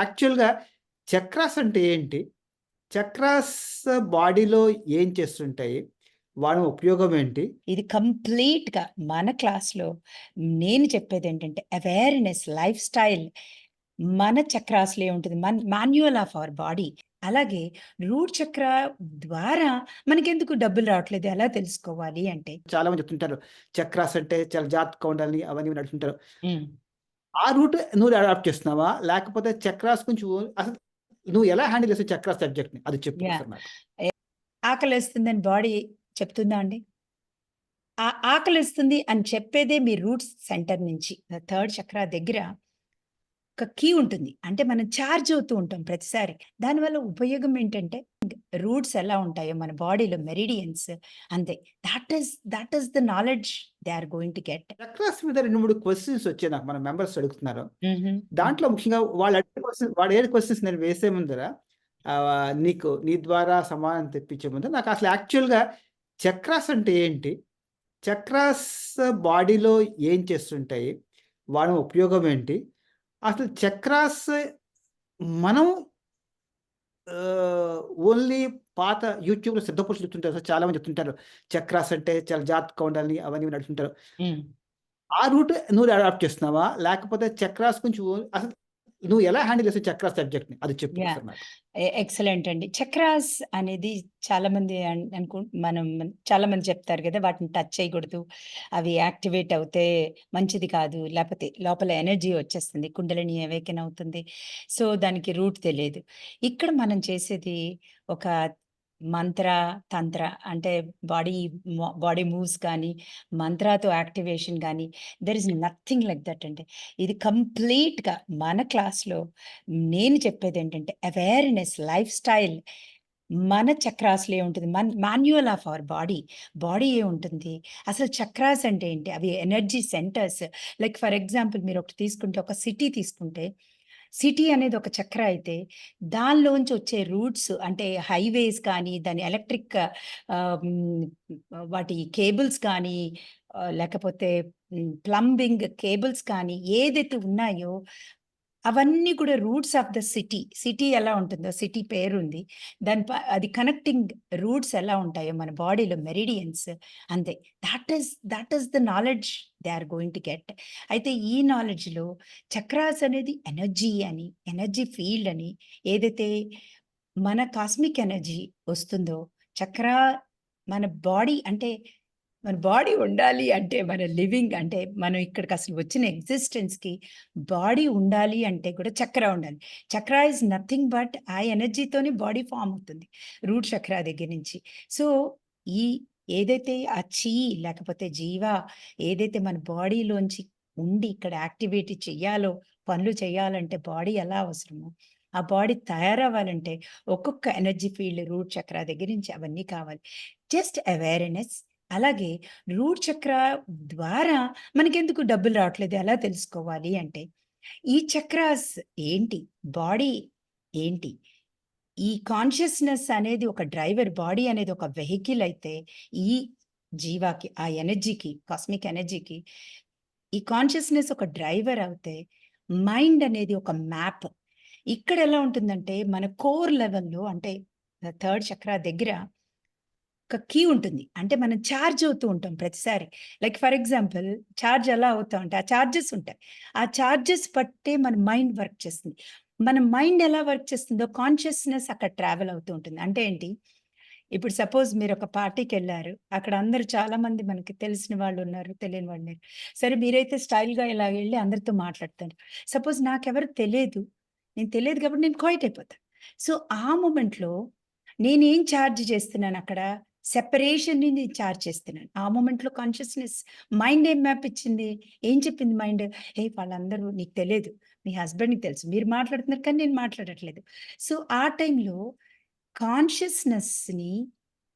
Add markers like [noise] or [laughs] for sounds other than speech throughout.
యాక్చువల్‌గా చక్రాస్ అంటే ఏంటి? చక్రాస్ బాడీలో ఏం చేస్తుంటాయి? వాటి ఉపయోగం ఏంటి? ఇది కంప్లీట్‌గా మన క్లాస్‌లో నేను చెప్పేదేంటంటే అవేర్‌నెస్, లైఫ్ స్టైల్ మన చక్రాస్‌లో ఏముంటది? మన్ మాన్యువల్ ఆఫ్ అవర్ బాడీ. అలాగే రూట్ చక్ర ద్వారా మనకెందుకు డబ్బులు రావట్లేదు? ఎలా తెలుసుకోవాలి అంటే? చాలా మంది చెప్తుంటారు. చక్రాస్ అంటే చాలా జాగ్రత్తగా ఉండాలని అవన్నీ. హ్మ్. ఆ రూట్ నువ్వు అడాప్ట్ చేస్తున్నావా? లేకపోతే చక్రాస్ గురించి అసలు నువ్వు ఎలా హ్యాండిల్ చేసావు చక్రాస్ సబ్జెక్ట్‌ని? అది చెప్పు. ఎ ఆకలేస్తుందని బాడీ చెప్తుందా అండి? ఆ ఆకలేస్తుంది అని చెప్పేదే మీ రూట్స్ సెంటర్ నుంచి థర్డ్ చక్ర దగ్గర ఒక కీ ఉంటుంది. అంటే మనం చార్జ్ అవుతూ ఉంటాం ప్రతిసారి. దానివల్ల ఉపయోగం ఏంటంటే రూట్స్ ఎలా ఉంటాయో మన బాడీలో మెరిడియన్స్ అంతే. That is that is the knowledge they are going to get. Chakras మీద 2, 3 క్వెషన్స్ వచ్చాయి నాకు. మన మెంబర్స్ అడుగుతున్నారు. దాంట్లో ముఖ్యంగా వాళ్ళు అడిగిన క్వెషన్ వాళ్ళు అడిగిన క్వెషన్స్ నేను వేసే ముందర నీకు నీ ద్వారా సమాధానం తెప్పించే ముందు నాకు అసలు యాక్చువల్‌గా చక్రాస్ అంటే ఏంటి? చక్రాస్ బాడీలో ఏం చేస్తుంటాయి? వాటి ఉపయోగం ఏంటి? అసలు చక్రాస్ మనం ఓన్లీ పాత యూట్యూబ్‌లో సిద్ధపురుషులు చెప్తుంటారు. చాలా మంది చెప్తుంటారు. చక్రాస్ అంటే చాలా జాగ్రత్తగా ఉండాలని అవన్నీ. హ్మ్. ఆ రూట్ నువ్వు అడాప్ట్ చేస్తున్నావా? లేకపోతే చక్రాస్ గురించి ఓ అసలు నువ్వు ఎలా హ్యాండిల్ చేసావు చక్రాస్ సబ్జెక్ట్‌ని? అది చెప్పు ఎక్సలెంట్ అండి. చక్రాస్ అనేది చాలామంది అన్ అనుకు మనం చాలామంది చెప్తారు గదా! వాటిని టచ్ చేయకూడదు. అవి యాక్టివేట్ అవుతే మంచిది కాదు. లేపోతే లోపల ఎనర్జీ వచ్చేస్తుంది. కుండలిని అవేకెన్ అవుతుంది. సో, దానికి రూట్ తెలియదు. ఇక్కడ మనం చేసేది ఒక మంత్ర, తంత్ర అంటే బాడీ బాడీ మూవ్స్ కానీ, మంత్రాతో యాక్టివేషన్ కానీ there is nothing like that అండి. ఇది కంప్లీట్‌గా మన క్లాస్‌లో నేను చెప్పేది ఏంటంటే అవేర్‌నెస్, లైఫ్ స్టైల్ మన చక్రాస్‌లో ఏముంటుంది Mann manual of our body. Body ఏముంటుంది? అసలు చక్రాస్ అంటే ఏంటి? అవి energy centers. Like for example మీరు ఒకటి తీసుకుంటే ఒక సిటీ తీసుకుంటే, సిటీ అనేది ఒక చక్ర అయితే, దానిలోంచి వచ్చే రూట్స్ అంటే హైవేస్ కానీ, దాని ఎలక్ట్రిక్ వాటి కేబుల్స్ కానీ లేకపోతే ప్లంబింగ్ కేబుల్స్ కానీ ఏదైతే ఉన్నాయో అవన్నీ కూడా roots of the city. City ఎలా ఉంటుందో సిటీ పేరుంది. దాని అది కనెక్టింగ్ రూట్స్ ఎలా ఉంటాయో మన బాడీలో మెరిడియన్స్ అంతే. That is that is the knowledge they are going to get. అయితే ఈ నాలెడ్జ్‌లో చక్రాస్ అనేది ఎనర్జీ అని, ఎనర్జీ ఫీల్డ్ అని ఏదైతే మన కాస్మిక్ ఎనర్జీ వస్తుందో చక్ర మన బాడీ అంటే మన బాడీ ఉండాలి అంటే మన లివింగ్ అంటే మనం ఇక్కడికి అసలు వచ్చిన ఎగ్జిస్టెన్స్‌కి బాడీ ఉండాలి అంటే కూడా చక్ర ఉండాలి. చక్ర ఇస్ నథింగ్ బట్ ఆ ఎనర్జీతోనే బాడీ ఫామ్ అవుతుంది. రూట్ చక్ర దగ్గర నుంచి. సో, ఈ ఏదైతే ఆ చీ లేకపోతే జీవ ఏదైతే మన బాడీలోంచి ఉండి ఇక్కడ యాక్టివేట్ చెయ్యాలో, పనులు చేయాలంటే బాడీ ఎలా అవసరమో, ఆ బాడీ తయారవ్వాలంటే ఒక్కొక్క ఎనర్జీ ఫీల్డ్ రూట్ చక్ర దగ్గర నుంచి అవన్నీ కావాలి. జస్ట్ అవేర్‌నెస్ అలాగే రూట్ చక్ర ద్వారా మనకెందుకు డబ్బులు రావట్లేదు? ఎలా తెలుసుకోవాలి అంటే, ఈ చక్రాస్ ఏంటి? బాడీ ఏంటి? ఈ కాన్షియస్‌నెస్ అనేది ఒక డ్రైవర్, బాడీ అనేది ఒక వెహికల్ అయితే, ఈ జీవాకి, ఆ ఎనర్జీకి, కాస్మిక్ ఎనర్జీకి ఈ కాన్షియస్‌నెస్ ఒక డ్రైవర్ అయితే మైండ్ అనేది ఒక మ్యాప్. ఇక్కడ ఎలా ఉంటుందంటే, మన కోర్ లెవెల్‌లో అంటే థర్డ్ చక్ర దగ్గర ఒక కీ ఉంటుంది. అంటే మనం ఛార్జ్ అవుతూ ఉంటాం ప్రతిసారి. లైక్ ఫర్ ఎగ్జాంపుల్ చార్జ్ ఎలా అవుతామంటే, ఆ చార్జెస్ ఉంటాయి. ఆ చార్జెస్ పట్టే మన మైండ్ వర్క్ చేస్తుంది. మన మైండ్ ఎలా వర్క్ చేస్తుందో కాన్షియస్‌నెస్ అక్కడ ట్రావెల్ అవుతూ ఉంటుంది. అంటే ఏంటి? ఇప్పుడు సపోజ్ మీరు ఒక పార్టీకి వెళ్ళారు అక్కడ అందరూ చాలామంది మనకి తెలిసిన వాళ్ళు ఉన్నారు తెలియని వాళ్ళున్నారు. సరే మీరైతే స్టైల్‌గా ఇలా వెళ్ళి అందరితో మాట్లాడతారు. సపోజ్ నాకెవరు తెలియదు. నేను తెలియదు కాబట్టి నేను క్వైట్ అయిపోతా. సో, ఆ మూమెంట్లో నేనేం చార్జ్ చేస్తున్నానక్కడ? సెపరేషన్‌ని నేను చార్జ్ చేస్తున్నాను. ఆ మూమెంట్లో కాన్షియస్‌నెస్ మైండ్ ఏం మ్యాప్ ఇచ్చింది? ఏం చెప్పింది మైండ్? "హే! వాళ్ళందరూ నీకు తెలియదు మీ హస్బెండ్‌కి తెలుసు. మీరు మాట్లాడుతున్నారు కానీ నేను మాట్లాడట్లేదు." సో, ఆ టైంలో కాన్షియస్‌నెస్‌ని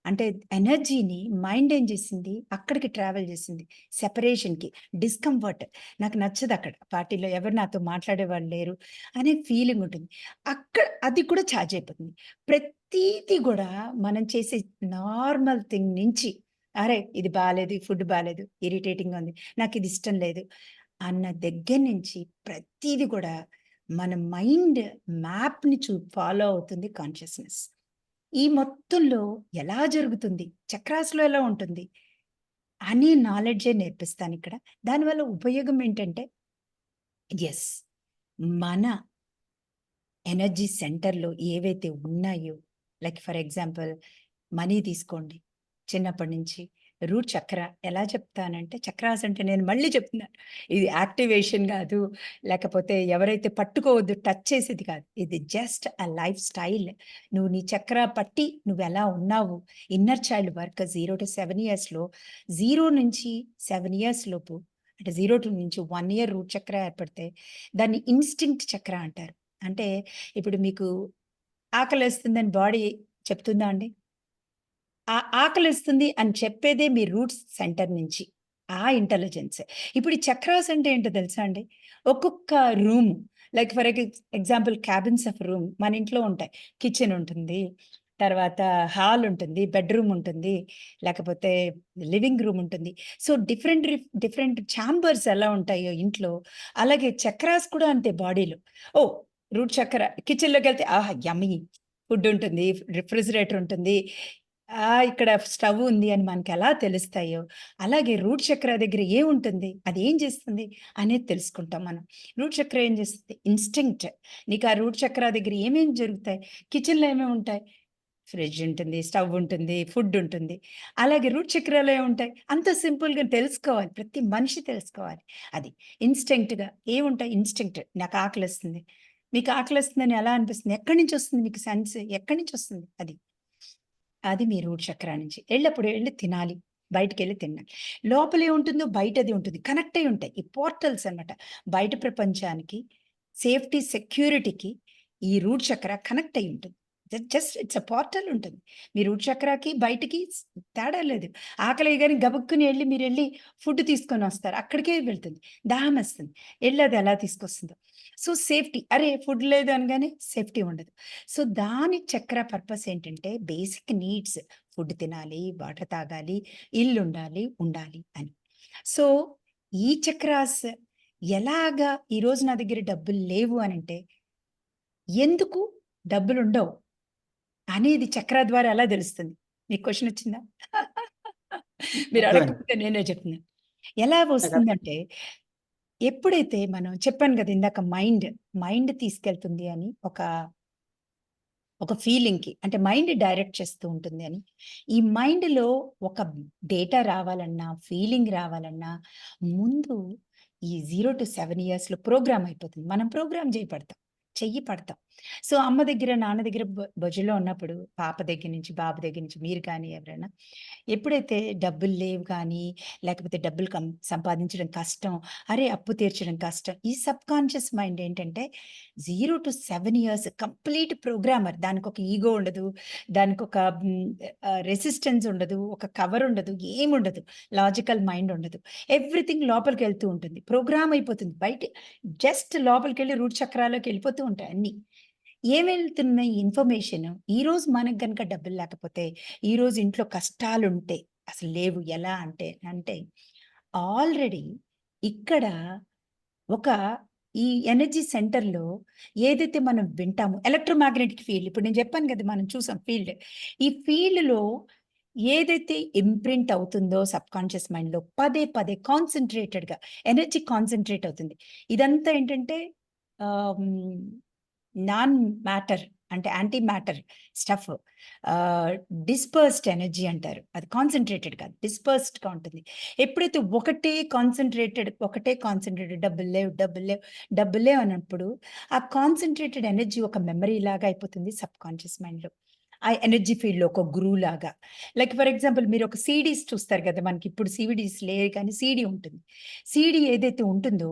అంటే ఎనర్జీని మైండ్ ఏం చేసింది? అక్కడికి ట్రావెల్ చేసింది. సెపరేషన్‌కి, డిస్కంఫర్ట్. నాకు నచ్చదు అక్కడ పార్టీలో ఎవరు నాతో మాట్లాడేవాళ్ళు లేరు అనే ఫీలింగ్ ఉంటుంది. అక్కడ అది కూడా చార్జ్ అయిపోతుంది. ప్రతీది కూడా మనం చేసే నార్మల్ థింగ్ నుంచి, అరే! ఇది బాగాలేదు ఈ ఫుడ్ బాగాలేదు ఇరిటేటింగ్‌గా ఉంది, నాకు ఇది ఇష్టం లేదు అన్న దగ్గర నుంచి ప్రతీది కూడా మన మైండ్ మ్యాప్‌ని చూ ఫాలో అవుతుంది కాన్షియస్‌నెస్. ఈ మొత్తంలో ఎలా జరుగుతుంది? చక్రాసులో ఎలా ఉంటుంది? అని నాలెడ్జే నేర్పిస్తానిక్కడ. దానివల్ల ఉపయోగం ఏంటంటే ఎస్ మన ఎనర్జీ సెంటర్‌లో ఏవైతే ఉన్నాయో లైక్ ఫర్ ఎగ్జాంపుల్ మనీ తీసుకోండి. చిన్నప్పటి నుంచి రూట్ చక్ర ఎలా చెప్తానంటే చక్రాస్ అంటే నేను మళ్ళీ చెప్తున్నాను. ఇది యాక్టివేషన్ కాదు లేకపోతే ఎవరైతే పట్టుకోవద్దు టచ్ చేసేది కాదు. ఇది జస్ట్ అ లైఫ్ స్టైల్. నువ్వు నీ చక్ర పట్టి నువ్వు ఎలా ఉన్నావు? ఇన్నర్ చైల్డ్ వర్క్ 0-7 ఇయర్స్‌లో జీరో నుంచి సెవెన్ ఇయర్స్ లోపు అంటే జీరో టు నుంచి వన్ ఇయర్ రూట్ చక్ర ఏర్పడితే దాన్ని ఇన్‌స్టింక్ట్ చక్ర అంటారు. అంటే ఇప్పుడు మీకు ఆకలి వేస్తుందని బాడీ చెప్తుందా అండి? ఆ ఆకలిస్తుంది అని చెప్పేదే మీ రూట్స్ సెంటర్ నుంచి. ఆ ఇంటెలిజెన్సే. ఇప్పుడు ఈ చక్రాస్ అంటే ఏంటో తెలుసా అండి? ఒక్కొక్క room like for example cabins of room మన ఇంట్లో ఉంటాయి. కిచెన్ ఉంటుంది. తర్వాత హాల్ ఉంటుంది. బెడ్‌రూమ్ ఉంటుంది. లేకపోతే లివింగ్ రూమ్ ఉంటుంది. సో డిఫరెంట్ రిఫ్ డిఫరెంట్ ఛాంబర్స్ ఎలా ఉంటాయో ఇంట్లో అలాగే చక్రాస్ కూడా అంతే బాడీలో. ఓ రూట్ చక్ర కిచెన్‌లోకెళ్తే ఆహా! యమీ ఫుడ్ ఉంటుంది. రిఫ్రిజిరేటర్ ఉంటుంది. ఆ! ఇక్కడ స్టవ్ ఉంది అని మనకెలా తెలుస్తాయో, అలాగే రూట్ చక్ర దగ్గర ఏముంటుంది? అది ఏం చేస్తుంది? అనేది తెలుసుకుంటాం మనం. రూట్ చక్ర ఏం చేస్తుంది? ఇన్‌స్టింక్ట్. నీకు ఆ రూట్ చక్ర దగ్గర ఏమేమి జరుగుతాయి? కిచెన్‌లో ఏమేమి ఉంటాయి? ఫ్రిడ్జ్ ఉంటుంది. స్టవ్ ఉంటుంది. ఫుడ్ ఉంటుంది. అలాగే రూట్ చక్రాలు ఉంటాయి అంత సింపుల్‌గా తెలుసుకోవాలి. ప్రతి మనిషి తెలుసుకోవాలి. అది ఇన్‌స్టింక్ట్‌గా ఏముంటాయి? ఇన్‌స్టింక్ట్ నాకు ఆకలేస్తుంది. మీకు ఆకలేస్తుందని ఎలా అనిపిస్తుంది? ఎక్కడి నుంచి వస్తుంది మీకు సెన్స్? ఎక్కడి నుంచి వస్తుంది అది? అది మీ రూట్ చక్ర నుంచి. ఎళ్ళప్పుడు వెళ్ళి తినాలి. బయటికెళ్ళి తినాలి. లోపలే ఉంటుందో బయటది ఉంటుంది. కనెక్ట్ అయ్యి ఉంటాయి. ఈ పోర్టల్స్ అన్నమాట. బయట ప్రపంచానికి సేఫ్టీ, సెక్యూరిటీకి ఈ రూట్ చక్ర కనెక్ట్ అయ్యి ఉంటుంది. జస్ట్ ఇట్స్ అ పోర్టల్ ఉంటుంది. మీ రూట్ చక్రాకి బయటికి తేడా లేదు. ఆకలి కానీ గబుక్కుని వెళ్ళి మీరు వెళ్ళి ఫుడ్ తీసుకొని వస్తారు అక్కడికే వెళ్తుంది. దాహమేస్తుంది. వెళ్ళి అది ఎలా తీసుకొస్తుందో. సో సేఫ్టీ అరే! ఫుడ్ లేదు అనగానే సేఫ్టీ ఉండదు. సో దాని చక్ర పర్పస్ ఏంటంటే బేసిక్ నీడ్స్ ఫుడ్ తినాలి, వాటర్ తాగాలి, ఇల్లు ఉండాలి ఉండాలి అని. సో ఈ చక్రాస్ ఎలాగా ఈరోజు నా దగ్గర డబ్బులు లేవు అని అంటే ఎందుకు డబ్బులుండవు? అనేది చక్ర ద్వారా ఎలా తెలుస్తుంది? మీకు క్వెషన్ వచ్చిందా? [laughs] మీరు. అడగకపోతే నేనే చెప్తున్నాను. ఎలా వస్తుందంటే ఎప్పుడైతే మనం చెప్పాను కదా! ఇందాక మైండ్, మైండ్ తీసుకెళ్తుంది అని ఒక ఒక ఫీలింగ్‌కి అంటే మైండ్ డైరెక్ట్ చేస్తూ ఉంటుంది అని. ఈ మైండ్‌లో ఒక డేటా రావాలన్నా, ఫీలింగ్ రావాలన్నా ముందు ఈ 0-7 ఇయర్స్‌లో ప్రోగ్రామ్ అయిపోతుంది. మనం ప్రోగ్రామ్ చేయబడతాం. చెయ్యి పడతాం. సో అమ్మ దగ్గర, నాన్న దగ్గర బొ ఉన్నప్పుడు పాప దగ్గర నుంచి, బాబు దగ్గర నుంచి మీరు కానీ ఎవరైనా ఎప్పుడైతే డబ్బులు లేవు కానీ, లేకపోతే డబ్బులు కం సంపాదించడం కష్టం, అరే! అప్పు తీర్చడం కష్టం. ఈ సబ్‌కాన్షియస్ మైండ్ ఏంటంటే 0-7 ఇయర్స్ కంప్లీట్ ప్రోగ్రామర్. దానికొక ఈగో ఉండదు. దానికొక ఒక రెసిస్టెన్స్ ఉండదు. ఒక కవర్ ఉండదు. ఏముండదు. లాజికల్ మైండ్ ఉండదు. ఎవ్రీథింగ్ లోపలికి వెళ్తూ ఉంటుంది. ప్రోగ్రామ్ అయిపోతుంది. బయట జస్ట్ లోపలికెళ్ళి రూట్ చక్రాల్లోకి వెళ్ళిపోతూ ఉంటాయి అన్నీ. ఏమెళ్తున్నాయి ఇన్ఫర్మేషన్ ఈరోజు మనకు గనక డబ్బులు లేకపోతే, ఈరోజు ఇంట్లో కష్టాలుంటే అసలు లేవు. ఎలా అంటే, అంటే ఆల్రెడీ ఇక్కడ ఒక ఈ ఎనర్జీ సెంటర్‌లో ఏదైతే మనం వింటామో ఎలక్ట్రోమాగ్నెటిక్ ఫీల్డ్ ఇప్పుడు నేను చెప్పాను కదా! మనం చూసాం ఫీల్డ్. ఈ ఫీల్డ్‌లో ఏదైతే ఇంప్రింట్ అవుతుందో సబ్‌కాన్షియస్ మైండ్‌లో పదే పదే కాన్సంట్రేటెడ్‌గా ఎనర్జీ కాన్సన్ట్రేట్ అవుతుంది. ఇదంతా ఏంటంటే నాన్ మ్యాటర్ అంటే anti matter stuff. Dispersed energy అంటారు. అది కాన్సన్ట్రేటెడ్ కాదు. డిస్పర్స్డ్‌గా ఉంటుంది. ఎప్పుడైతే ఒకటే కాన్సంట్రేటెడ్ ఒకటే కాన్సన్ట్రేటెడ్ డబ్బులు లేవు, డబ్బులు లేవు, డబ్బులు లేవు అన్నప్పుడు ఆ కాన్సన్ట్రేటెడ్ ఎనర్జీ ఒక మెమరీ లాగా అయిపోతుంది సబ్ కాన్షియస్ మైండ్‌లో. ఆ ఎనర్జీ ఫీల్డ్‌లో ఒక గురువు లాగా. లైక్ ఫర్ ఎగ్జాంపుల్ మీరు ఒక సీడీస్ చూస్తారు కదా! మనకి ఇప్పుడు సీడీస్ లేవు కానీ సీడీ ఉంటుంది. సీడీ ఏదైతే ఉంటుందో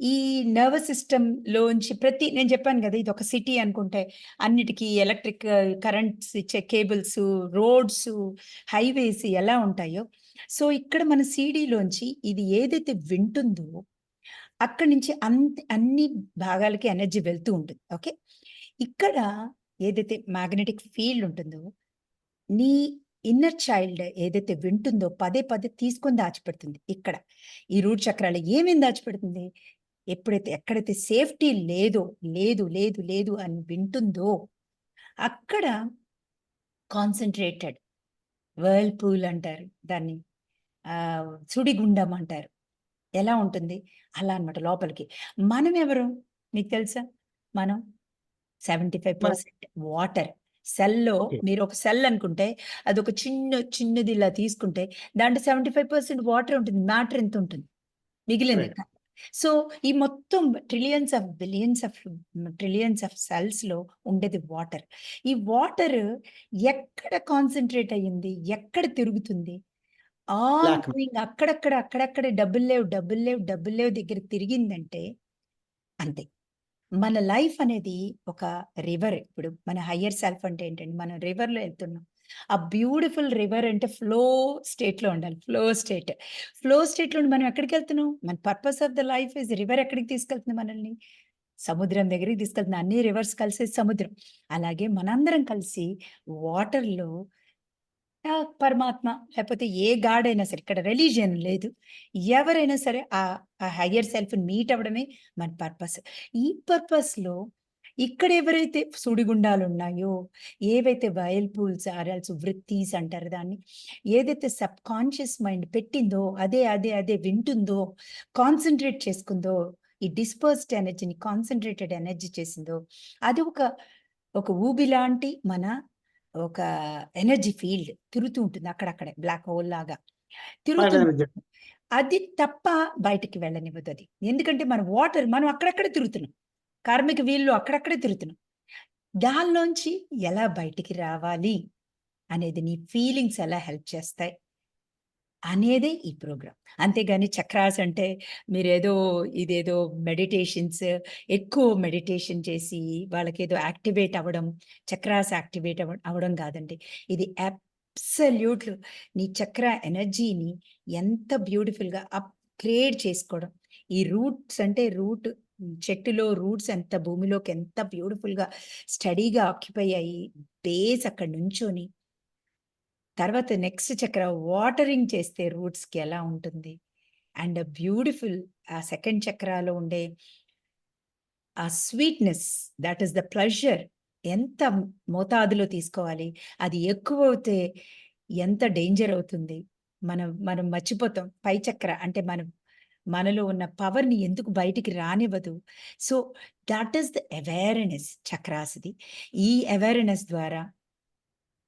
ఈ నర్వస్ సిస్టంలోంచి ప్రతి నేను చెప్పాను కదా! ఇది ఒక సిటీ అనుకుంటే అన్నిటికీ ఎలక్ట్రిక్ కరెంట్స్ ఇచ్చే కేబుల్స్ రోడ్సు, హైవేస్ ఎలా ఉంటాయో, సో ఇక్కడ మన సీడీలోంచి ఇది ఏదైతే వింటుందో అక్కడి నుంచి అంత అన్ని భాగాలకి ఎనర్జీ వెళ్తూ ఉంటుంది. ఓకే. ఇక్కడ ఏదైతే మ్యాగ్నెటిక్ ఫీల్డ్ ఉంటుందో, నీ ఇన్నర్ చైల్డ్ ఏదైతే వింటుందో పదే పదే తీసుకొని దాచిపెడుతుంది ఇక్కడ. ఈ రూట్ చక్రాలు ఏమేమి దాచిపెడుతుంది? ఎప్పుడైతే ఎక్కడైతే సేఫ్టీ లేదో, లేదు, లేదు, లేదు అని వింటుందో అక్కడ కాన్సంట్రేటెడ్ వర్ల్‌పూల్ అంటారు దాన్ని. సుడిగుండం అంటారు. ఎలా ఉంటుంది? అలా అన్నమాట లోపలికి. మనమెవరు? మీకు తెలుసా? మనం మన 75% వాటర్. సెల్‌లో. మీరు ఒక సెల్ అనుకుంటే అదొక చిన్న చిన్నది ఇలా తీసుకుంటే దాంట్లో 75% వాటర్ ఉంటుంది. మ్యాటర్ ఎంత ఉంటుంది? మిగిలింది సో, ఈ మొత్తం trillions of billions of trillions of సెల్స్‌లో ఉండేది వాటర్. ఈ వాటర్ ఎక్కడ కాన్సంట్రేట్ అయ్యింది? ఎక్కడ తిరుగుతుంది? ఆల్ బ్లాక్ గోయింగ్ అక్కడక్కడ, అక్కడక్కడ డబ్బులు లేవు, డబ్బులు లేవు, డబ్బులు లేవు దగ్గర తిరిగిందంటే అంతే. మన లైఫ్ అనేది ఒక రివర్. ఇప్పుడు మన హయ్యర్ సెల్ఫ్ అంటే ఏంటండి? మనం రివర్‌లో ఎళ్తున్నాం. ఆ బ్యూటిఫుల్ రివర్ అంటే ఫ్లో స్టేట్‌లో ఉండాలి. Flow state. ఫ్లో స్టేట్‌లో మనం మనం ఎక్కడికెళ్తున్నాం? మన purpose of the life is river ఎక్కడికి తీసుకెళ్తుంది మనల్ని? సముద్రం దగ్గరికి తీసుకెళ్తుంది. అన్ని రివర్స్ కలిసి సముద్రం. అలాగే మనందరం కలిసి వాటర్‌లో పరమాత్మ లేకపోతే ఏ గాడ్ అయినా సరే ఇక్కడ రిలీజియన్ లేదు. ఎవరైనా సరే ఆ హయ్యర్ సెల్ఫ్‌ని మీట్ అవ్వడమే మన పర్పస్. ఈ పర్పస్‌లో ఇక్కడ ఎవరైతే సుడిగుండాలున్నాయో, ఏవైతే వైర్‌పూల్స్ ఆర్ ఎల్స్ వృత్తిస్ అంటారు దాన్ని. ఏదైతే సబ్‌కాన్షియస్ మైండ్ పెట్టిందో అదే, అదే, అదే వింటుందో, కాన్సంట్రేట్ చేసుకుందో, ఈ డిస్పర్స్డ్ ఎనర్జీని కాన్సంట్రేటెడ్ ఎనర్జీ చేసిందో, అది ఒక, ఒక ఊబి లాంటి మన ఒక ఎనర్జీ ఫీల్డ్ తిరుగుతూ ఉంటుంది అక్కడక్కడే బ్లాక్ హోల్ లాగా. తిరుగుతూ పరమైన ఉంటుంది. విద్య. అది తప్ప బయటికి వెళ్ళనివ్వదది. ఎందుకంటే మన వాటర్ మనం అక్కడక్కడే తిరుగుతున్నాం. కార్మిక వీళ్ళు అక్కడక్కడే తిరుగుతున్నాం. దానిలోంచి ఎలా బయటికి రావాలి? అనేది నీ ఫీలింగ్స్ ఎలా హెల్ప్ చేస్తాయి? అనేదే ఈ ప్రోగ్రామ్. అంతేగాని చక్రాస్ అంటే మీరేదో ఇదేదో మెడిటేషన్స్ ఎక్కువ మెడిటేషన్ చేసి వాళ్ళకేదో యాక్టివేట్ అవ్వడం, చక్రాస్ యాక్టివేట్ అవ్వడం కాదండి. ఇది అబ్సల్యూట్ నీ చక్ర ఎనర్జీని ఎంత బ్యూటిఫుల్‌గా అప్‌గ్రేడ్ చేసుకోవడం. ఈ రూట్స్ అంటే రూట్ చెట్టులో రూట్స్ ఎంత భూమిలోకి ఎంత బ్యూటిఫుల్‌గా స్టడీగా ఆక్యుపై అయ్యి బేస్ అక్కడ నుంచొని తర్వాత నెక్స్ట్ చక్ర వాటరింగ్ చేస్తే రూట్స్‌కి ఎలా ఉంటుంది? అండ్ బ్యూటిఫుల్ ఆ సెకండ్ చక్రాలో ఉండే ఆ sweetness that is the pleasure ఎంత మోతాదులో తీసుకోవాలి? అది ఎక్కువ అయితే ఎంత డేంజర్ అవుతుంది? మనం మనం మర్చిపోతాం. పై చక్ర అంటే మనం మనలో ఉన్న పవర్‌ని ఎందుకు బయటికి రానివ్వదు. So, that is the awareness చక్రాసిది ఈ అవేర్‌నెస్ ద్వారా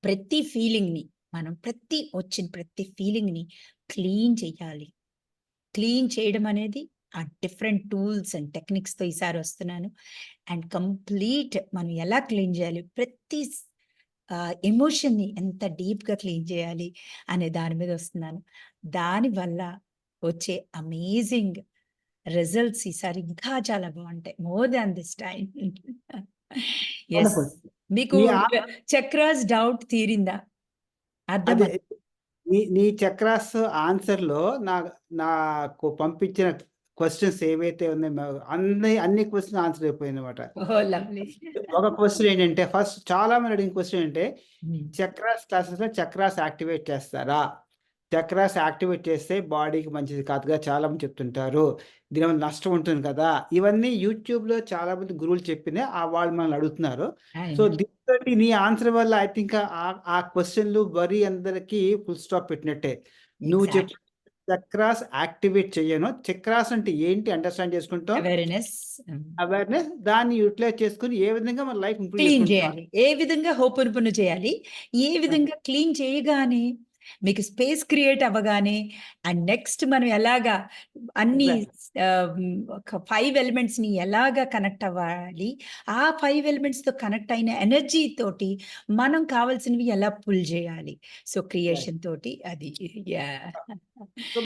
ప్రతి ఫీలింగ్‌ని మనం ప్రతి వచ్చిన ప్రతి ఫీలింగ్‌ని క్లీన్ చేయాలి. క్లీన్ చేయడం అనేది ఆ డిఫరెంట్ టూల్స్ అండ్ టెక్నిక్స్‌తో ఈసారి వస్తున్నాను. అండ్ కంప్లీట్ మనం ఎలా క్లీన్ చేయాలి? ప్రతి ఎమోషన్‌ని ఎంత డీప్‌గా క్లీన్ చేయాలి? అనే దాని మీద వస్తున్నాను. దానివల్ల వచ్చే అమేజింగ్ రిజల్ట్స్ ఈసారి ఇంకా చాలా బావుంటాయి. More than this. వండర్‌ఫుల్. [laughs] మీకు చక్రాస్ డౌట్ తీరిందా? అర్థమైంది. నీ నీ చక్రాస్ ఆన్సర్‌లో నా నాకు పంపించిన క్వెషన్స్ ఏవైతే ఉన్నాయో అన్ని అన్ని క్వెషన్ ఆన్సర్ అయిపోయాయన్నమాట. ఓహ్! లవ్లీ. ఒక క్వెషన్ ఏంటంటే ఫస్ట్ చాలా మంది అడిగిన క్వెషన్ ఏంటంటే. చక్రాస్ క్లాసెస్‌లో చక్రాస్ యాక్టివేట్ చేస్తారా? చక్రాస్ యాక్టివేట్ చేస్తే బాడీకి మంచిది కాదుగా చాలా మంది చెప్తుంటారు. దీనివల్ల నష్టం ఉంటుంది కదా! ఇవన్నీ యూట్యూబ్‌లో చాలా మంది గురువులు చెప్పినయి. ఆహ్, వాళ్ళు మనల్ని అడుగుతున్నారు. సో, దీనితోటి నీ ఆన్సర్ వల్ల ఐ థింక్ ఆ క్వెషన్‌లు వరి అందరికి ఫుల్ స్టాప్ పెట్టినట్టే. నువ్వు చెప్పిన ఎగ్జాక్ట్‌లీ. చక్రాస్ యాక్టివేట్ చెయ్యను. చక్రాస్ అంటే ఏంటి అండర్‌స్టాండ్ చేసుకుంటాం. అవేర్‌నెస్. అవేర్‌నెస్ దాన్ని యుటిలైజ్ చేసుకొని ఏ విధంగా మన లైఫ్ క్లీన్. చేయాలి. ఏ విధంగా హోపనుపున చేయాలి? ఏ ఆ! విధంగా క్లీన్ చేయగానే మీకు స్పేస్ క్రియేట్ అవ్వగానే అండ్ నెక్స్ట్ మనం ఎలాగా అన్ని ఒక 5 ఎలిమెంట్స్‌ని ఎలాగా కనెక్ట్ అవ్వాలి? ఆ 5 ఎలిమెంట్స్‌తో కనెక్ట్ అయిన ఎనర్జీ తోటి మనం కావాల్సినవి ఎలా పుల్ చేయాలి? సో. క్రియేషన్ తోటి అది